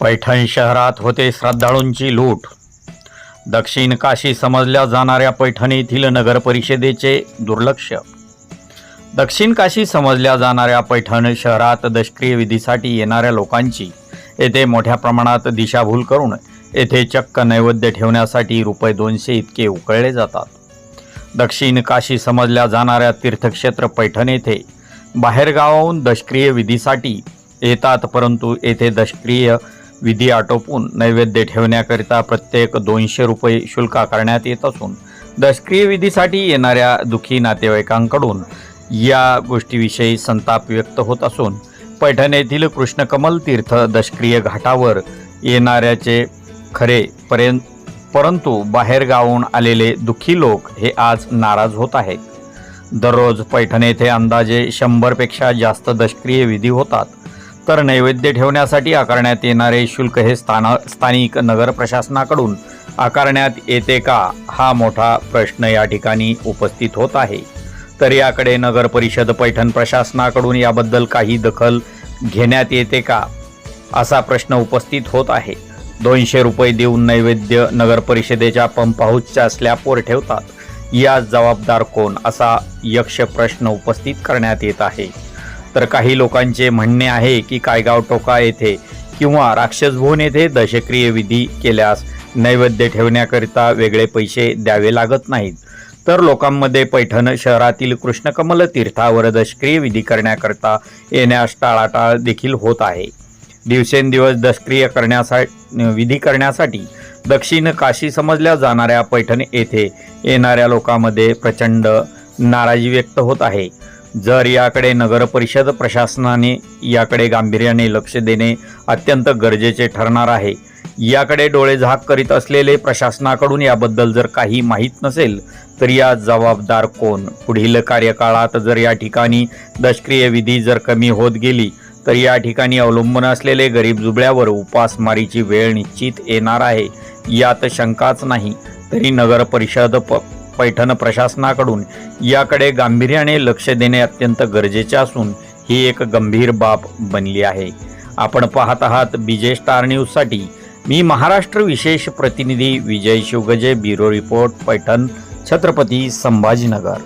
पैठण शहरात होते श्रद्धाळूंची लूट. दक्षिण काशी समजल्या जाणाऱ्या पैठण येथील नगरपरिषदेचे दुर्लक्ष. दक्षिण काशी समजल्या जाणाऱ्या पैठण शहरात दष्क्रिय विधीसाठी येणाऱ्या लोकांची येथे मोठ्या प्रमाणात दिशाभूल करून येथे चक्क नैवेद्य ठेवण्यासाठी रुपये दोनशे इतके उकळले जातात. दक्षिण काशी समजल्या जाणाऱ्या तीर्थक्षेत्र पैठण येथे बाहेरगावाहून दष्क्रिय विधीसाठी येतात परंतु येथे दष्क्रिय विधी आटोपून नैवेद्य ठेवण्याकरिता प्रत्येक दोनशे रुपये शुल्क आकारण्यात येत असून दशक्रिय विधीसाठी येणाऱ्या दुःखी नातेवाईकांकडून या गोष्टीविषयी संताप व्यक्त होत असून पैठण येथील कृष्णकमल तीर्थ दशक्रिय घाटावर येणाऱ्याचे खरे पर्यंत परंतु बाहेरगावून आलेले दुःखी लोक हे आज नाराज होत आहेत. दररोज पैठण येथे अंदाजे शंभरपेक्षा जास्त दशक्रिय विधी होतात. तर नैवेद्य ठेवण्यासाठी आकारण्यात येणारे शुल्क हे स्थान स्थानिक नगर प्रशासनाकडून आकारण्यात येते का? हा मोठा प्रश्न या ठिकाणी उपस्थित होत आहे. तर याकडे नगर परिषद पैठण प्रशासनाकडून याबद्दल काही दखल घेण्यात येते का? असा प्रश्न उपस्थित होत आहे. दोनशे रुपये देऊन नैवेद्य नगर परिषदेच्या पंप हाऊसच्या स्लॅपवर ठेवतात. या जबाबदार कोण? असा यक्ष प्रश्न उपस्थित करण्यात येत आहे. तर काही लोकांचे म्हणणे आहे की कायगाव टोका येथे किंवा राक्षसभुवन येथे दशक्रिय विधी केल्यास नैवेद्य ठेवण्याकरिता वेगळे पैसे द्यावे लागत नाहीत. तर लोकांमध्ये पैठण शहरातील कृष्णकमल तीर्थावर दशक्रिय विधी करण्याकरता येण्यास टाळाटाळ देखील होत आहे. दिवसेंदिवस दशक्रिय करण्यासाठी विधी करण्यासाठी दक्षिण काशी समजल्या जाणाऱ्या पैठण येथे येणाऱ्या लोकांमध्ये प्रचंड नाराजी व्यक्त होत आहे. जर याकडे नगरपरिषद प्रशासनाने याकडे गांभीर्याने लक्ष देणे अत्यंत गरजेचे ठरणार आहे. याकडे डोळे झाक करीत असलेले प्रशासनाकडून याबद्दल जर काही माहीत नसेल तर या जबाबदार कोण? पुढील कार्यकाळात जर या ठिकाणी दष्क्रिय विधी जर कमी होत गेली तर या ठिकाणी अवलंबून असलेले गरीब जुबळ्यावर उपासमारीची वेळ निश्चित येणार आहे. यात शंकाच नाही. तरी नगरपरिषद प पैठण प्रशासनाकडून याकडे गांभीर्याने लक्ष देणे अत्यंत गरजेचे असून ही एक गंभीर बाब बनली आहे. आपण पाहत आहात बीजे स्टार न्यूजसाठी मी महाराष्ट्र विशेष प्रतिनिधी विजय शिवगजे ब्युरो रिपोर्ट पैठण छत्रपती संभाजीनगर.